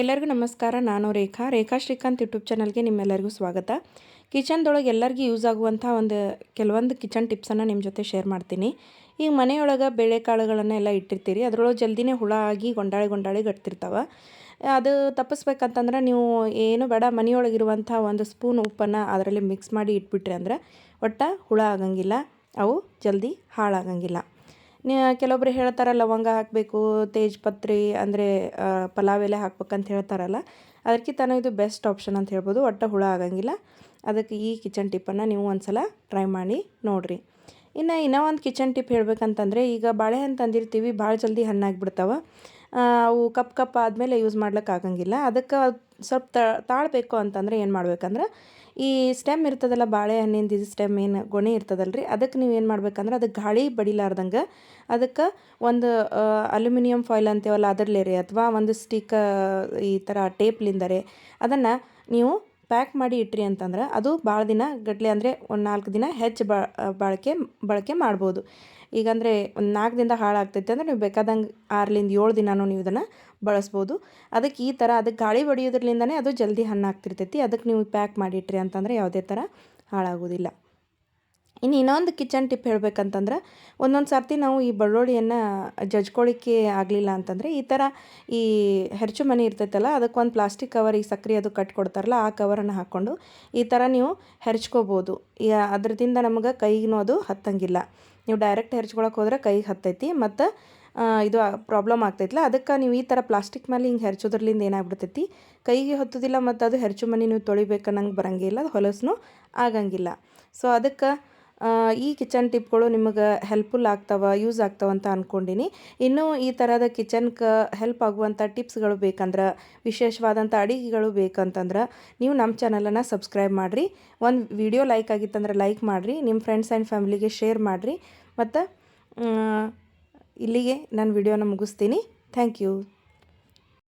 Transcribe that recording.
ಎಲ್ಲರಿಗೂ ನಮಸ್ಕಾರ. ನಾನು ರೇಖಾ. ರೇಖಾ ಶ್ರೀಕಾಂತ್ ಯೂಟ್ಯೂಬ್ ಚಾನಲ್ಗೆ ನಿಮ್ಮೆಲ್ಲರಿಗೂ ಸ್ವಾಗತ. ಕಿಚನ್ದೊಳಗೆ ಎಲ್ಲರಿಗೂ ಯೂಸ್ ಆಗುವಂಥ ಒಂದು ಕೆಲವೊಂದು ಕಿಚನ್ ಟಿಪ್ಸನ್ನು ನಿಮ್ಮ ಜೊತೆ ಶೇರ್ ಮಾಡ್ತೀನಿ. ಈಗ ಮನೆಯೊಳಗೆ ಬೇಳೆಕಾಳುಗಳನ್ನೆಲ್ಲ ಇಟ್ಟಿರ್ತೀರಿ. ಅದರೊಳಗೆ ಜಲ್ದಿನೇ ಹುಳ ಆಗಿ ಗೊಂಡಾಳಿ ಗೊಂಡಾಳಿ ಗಟ್ಟಿರ್ತಾವೆ. ಅದು ತಪ್ಪಿಸ್ಬೇಕಂತಂದ್ರೆ ನೀವು ಏನು ಬೇಡ, ಮನೆಯೊಳಗಿರುವಂಥ ಒಂದು ಸ್ಪೂನ್ ಉಪ್ಪನ್ನು ಅದರಲ್ಲಿ ಮಿಕ್ಸ್ ಮಾಡಿ ಇಟ್ಬಿಟ್ರಿ ಅಂದ್ರೆ ಒಟ್ಟು ಹುಳ ಆಗಂಗಿಲ್ಲ. ಅವು ಜಲ್ದಿ ಹಾಳಾಗಂಗಿಲ್ಲ. ಕೆಲವೊಬ್ರು ಹೇಳ್ತಾರೆ ಲವಂಗ ಹಾಕಬೇಕು, ತೇಜ್ಪತ್ರಿ ಅಂದರೆ ಪಲಾವ್ ಎಲೆ ಹಾಕ್ಬೇಕಂತ ಹೇಳ್ತಾರಲ್ಲ ಅದಕ್ಕಿಂತ ಇದು ಬೆಸ್ಟ್ ಆಪ್ಷನ್ ಅಂತ ಹೇಳ್ಬೋದು. ಒಟ್ಟು ಹುಳ ಆಗಂಗಿಲ್ಲ. ಅದಕ್ಕೆ ಈ ಕಿಚನ್ ಟಿಪ್ಪನ್ನು ನೀವು ಒಂದು ಸಲ ಟ್ರೈ ಮಾಡಿ ನೋಡಿರಿ. ಇನ್ನು, ಇನ್ನೂ ಒಂದು ಕಿಚನ್ ಟಿಪ್ ಹೇಳ್ಬೇಕಂತಂದರೆ, ಈಗ ಬಾಳೆಹಣ್ಣು ತಂದಿರ್ತೀವಿ ಭಾಳ ಜಲ್ದಿ ಹಣ್ಣಾಗಿಬಿಡ್ತಾವೆ ಅವು ಕಪ್ ಕಪ್ ಆದಮೇಲೆ ಯೂಸ್ ಮಾಡ್ಲಿಕ್ಕೆ ಆಗಂಗಿಲ್ಲ. ಅದಕ್ಕೆ ಸ್ವಲ್ಪ ತಾಳಬೇಕು ಅಂತಂದರೆ ಏನು ಮಾಡ್ಬೇಕಂದ್ರೆ, ಈ ಸ್ಟೆಮ್ ಇರ್ತದಲ್ಲ ಬಾಳೆಹಣ್ಣಿಂದು ಇದು ಸ್ಟೆಮ್ ಏನು ಗೊಣೆ ಇರ್ತದಲ್ಲ ರೀ ಅದಕ್ಕೆ ನೀವು ಏನು ಮಾಡ್ಬೇಕಂದ್ರೆ ಅದಕ್ಕೆ ಗಾಳಿ ಬಡಿಲಾರ್ದಂಗೆ ಅದಕ್ಕೆ ಒಂದು ಅಲ್ಯೂಮಿನಿಯಂ ಫಾಯಿಲ್ ಅಂತೀವಲ್ಲ ಅದರಲ್ಲೇ ರೀ ಅಥವಾ ಒಂದು ಸ್ಟಿಕ್, ಈ ಥರ ಟೇಪ್ಲಿಂದರೆ ಅದನ್ನು ನೀವು ಪ್ಯಾಕ್ ಮಾಡಿ ಇಟ್ರಿ ಅಂತಂದ್ರೆ ಅದು ಭಾಳ ದಿನ ಗಟ್ಟಲೆ ಅಂದರೆ ಒಂದು ನಾಲ್ಕು ದಿನ ಹೆಚ್ಚು ಬಳಕೆ ಬಳಕೆ ಮಾಡ್ಬೋದು. ಈಗಂದರೆ ಒಂದು ನಾಲ್ಕು ದಿನದ ಹಾಳಾಗ್ತೈತೆ ಅಂದರೆ ನೀವು ಬೇಕಾದಂಗೆ ಆರರಿಂದ ಏಳು ದಿನವೂ ನೀವು ಇದನ್ನು ಬಳಸ್ಬೋದು. ಅದಕ್ಕೆ ಈ ಥರ ಅದಕ್ಕೆ ಗಾಳಿ ಹೊಡಿಯೋದ್ರಲಿಂದನೇ ಅದು ಜಲ್ದಿ ಹಣ್ಣಾಗ್ತಿರ್ತೈತಿ. ಅದಕ್ಕೆ ನೀವು ಪ್ಯಾಕ್ ಮಾಡಿಟ್ರಿ ಅಂತಂದರೆ ಯಾವುದೇ ಥರ ಹಾಳಾಗೋದಿಲ್ಲ. ಇನ್ನು ಇನ್ನೊಂದು ಕಿಚನ್ ಟಿಪ್ ಹೇಳಬೇಕಂತಂದ್ರೆ, ಒಂದೊಂದು ಸರ್ತಿ ನಾವು ಈ ಬೆಳ್ಳುಳ್ಳಿಯನ್ನು ಜಜ್ಕೊಳ್ಳಿಕ್ಕೆ ಆಗಲಿಲ್ಲ ಅಂತಂದರೆ, ಈ ಥರ ಈ ಹೆರ್ಚು ಮನೆ ಇರ್ತೈತಲ್ಲ ಅದಕ್ಕೊಂದು ಪ್ಲಾಸ್ಟಿಕ್ ಕವರ್ ಈ ಸಕ್ರೆ ಅದು ಕಟ್ಕೊಡ್ತಾರಲ್ಲ ಆ ಕವರನ್ನು ಹಾಕ್ಕೊಂಡು ಈ ಥರ ನೀವು ಹೆರ್ಚ್ಕೋಬೋದು. ಅದರದಿಂದ ನಮಗೆ ಕೈಗೂ ಅದು ಹತ್ತಂಗಿಲ್ಲ. ನೀವು ಡೈರೆಕ್ಟ್ ಹೆರ್ಚ್ಕೊಳಕ್ಕೆ ಹೋದ್ರೆ ಕೈಗೆ ಹತ್ತೈತಿ, ಮತ್ತು ಇದು ಪ್ರಾಬ್ಲಮ್ ಆಗ್ತೈತಲ್ಲ ಅದಕ್ಕೆ ನೀವು ಈ ಥರ ಪ್ಲಾಸ್ಟಿಕ್ ಮೇಲೆ ಹಿಂಗೆ ಹೆರ್ಚೋದ್ರಲಿಂದ ಏನಾಗ್ಬಿಡ್ತೈತಿ, ಕೈಗೆ ಹತ್ತೋದಿಲ್ಲ ಮತ್ತು ಅದು ಹೆರ್ಚು ಮನೆ ನೀವು ತೊಳಿಬೇಕನ್ನಂಗೆ ಬರಂಗಿಲ್ಲ ಹೊಲಸು ಆಗಂಗಿಲ್ಲ. ಸೊ ಅದಕ್ಕೆ ಈ ಕಿಚನ್ ಟಿಪ್ಗಳು ನಿಮಗೆ ಹೆಲ್ಪ್ಫುಲ್ ಆಗ್ತಾವ ಯೂಸ್ ಆಗ್ತಾವೆ ಅಂತ ಅಂದ್ಕೊಂಡಿನಿ ಇನ್ನೂ ಈ ಥರದ ಕಿಚನ್ಗೆ ಹೆಲ್ಪ್ ಆಗುವಂಥ ಟಿಪ್ಸ್ಗಳು ಬೇಕಂದ್ರೆ ವಿಶೇಷವಾದಂಥ ಅಡಿಗೆಗಳು ಬೇಕಂತಂದ್ರೆ ನೀವು ನಮ್ಮ ಚಾನಲನ್ನು ಸಬ್ಸ್ಕ್ರೈಬ್ ಮಾಡಿರಿ. ಒಂದು ವಿಡಿಯೋ ಲೈಕ್ ಆಗಿತ್ತಂದ್ರೆ ಲೈಕ್ ಮಾಡಿರಿ ನಿಮ್ಮ ಫ್ರೆಂಡ್ಸ್ ಆ್ಯಂಡ್ ಫ್ಯಾಮಿಲಿಗೆ ಶೇರ್ ಮಾಡಿರಿ. ಮತ್ತು ಇಲ್ಲಿಗೆ ನಾನು ವಿಡಿಯೋನ ಮುಗಿಸ್ತೀನಿ. Thank you